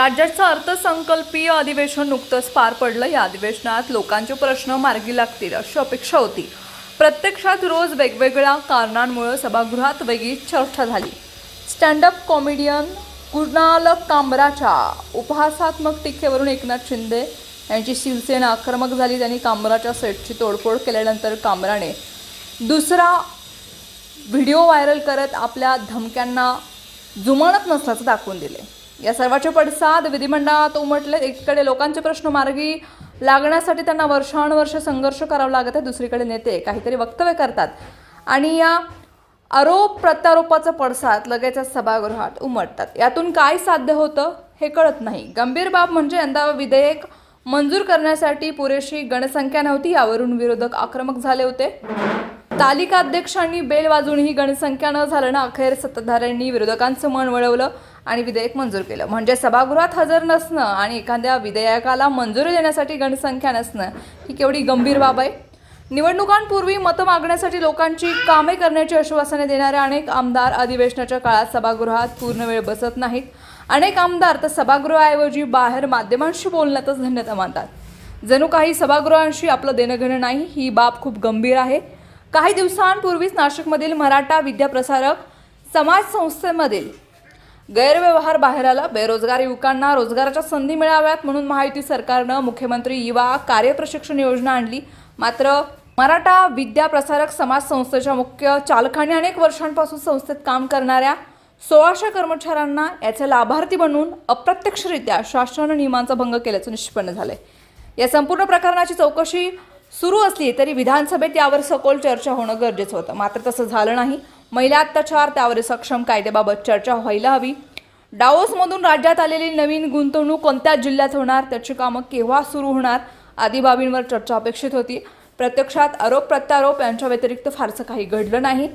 राज्याचं अर्थसंकल्पीय अधिवेशन नुकतंच पार पडलं. या अधिवेशनात लोकांचे प्रश्न मार्गी लागतील अशी अपेक्षा होती. प्रत्यक्षात रोज वेगवेगळ्या कारणांमुळे सभागृहात वेगळी चर्चा झाली. स्टँडअप कॉमेडियन कुणाल कांबराच्या उपहासात्मक टीकेवरून एकनाथ शिंदे यांची शिवसेना आक्रमक झाली. त्यांनी कांबराच्या सेटची तोडफोड केल्यानंतर कांबराने दुसरा व्हिडिओ व्हायरल करत आपल्या धमक्यांना जुमानत नसल्याचं दाखवून दिले. या सर्वाचे पडसाद विधिमंडळात उमटले. एकीकडे लोकांचे प्रश्न मार्गी लागण्यासाठी त्यांना वर्षानुवर्ष संघर्ष करावा लागत आहे दुसरीकडे नेते काहीतरी वक्तव्य करतात. आणि या आरोप प्रत्यारोपाचा पडसाद लगेचच सभागृहात उमटतात. यातून काय साध्य होतं हे कळत नाही. गंभीर बाब म्हणजे यंदा विधेयक मंजूर करण्यासाठी पुरेशी गणसंख्या नव्हती यावरून विरोधक आक्रमक झाले होते. तालिका अध्यक्षांनी बेल वाजून ही गणसंख्या न झाल्यानं अखेर सत्ताधाऱ्यांनी विरोधकांचं मन वळवलं. आणि विधेयक मंजूर केलं. म्हणजे सभागृहात हजर नसणं आणि एखाद्या विधेयकाला मंजुरी देण्यासाठी गणसंख्या नसणं ही केवढी गंभीर बाब आहे? निवडणुकांपूर्वी मतं मागण्यासाठी लोकांची कामे करण्याची आश्वासने देणारे अनेक आमदार अधिवेशनाच्या काळात सभागृहात पूर्ण वेळ बसत नाहीत. अनेक आमदार तर सभागृहाऐवजी बाहेर माध्यमांशी बोलण्यातच धन्यता मानतात. जणू काही सभागृहांशी आपलं देणं घेणं नाही ही बाब खूप गंभीर आहे. काही दिवसांपूर्वीच नाशिकमधील मराठा विद्याप्रसारक समाज संस्थेमधील गैरव्यवहार बाहेर आला. बेरोजगार युवकांना रोजगाराच्या संधी मिळाव्यात म्हणून महायुती सरकारनं मुख्यमंत्री युवा कार्यप्रशिक्षण योजना आणली. मात्र मराठा विद्याप्रसारक समाज संस्थेच्या मुख्य चालकाने अनेक वर्षांपासून संस्थेत काम करणाऱ्या सोळाशे कर्मचाऱ्यांना याचे लाभार्थी बनवून अप्रत्यक्षरित्या शासन नियमांचा भंग केल्याचं निष्पन्न झालंय. या संपूर्ण प्रकरणाची चौकशी सुरू असली तरी विधानसभेत यावर सखोल चर्चा होणं गरजेचं होतं. मात्र तसं झालं नाही. महिला अत्याचार त्यावर सक्षम कायद्याबाबत चर्चा व्हायला हवी. डावोसमधून राज्यात आलेली नवीन गुंतवणूक कोणत्या जिल्ह्यात होणार त्याची कामं केव्हा सुरू होणार आदी बाबींवर चर्चा अपेक्षित होती. प्रत्यक्षात आरोप प्रत्यारोप यांच्या व्यतिरिक्त फारसं काही घडलं नाही.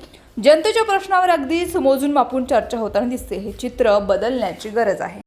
जनतेच्या प्रश्नावर अगदीच मोजून मापून चर्चा होताना दिसते. हे चित्र बदलण्याची गरज आहे.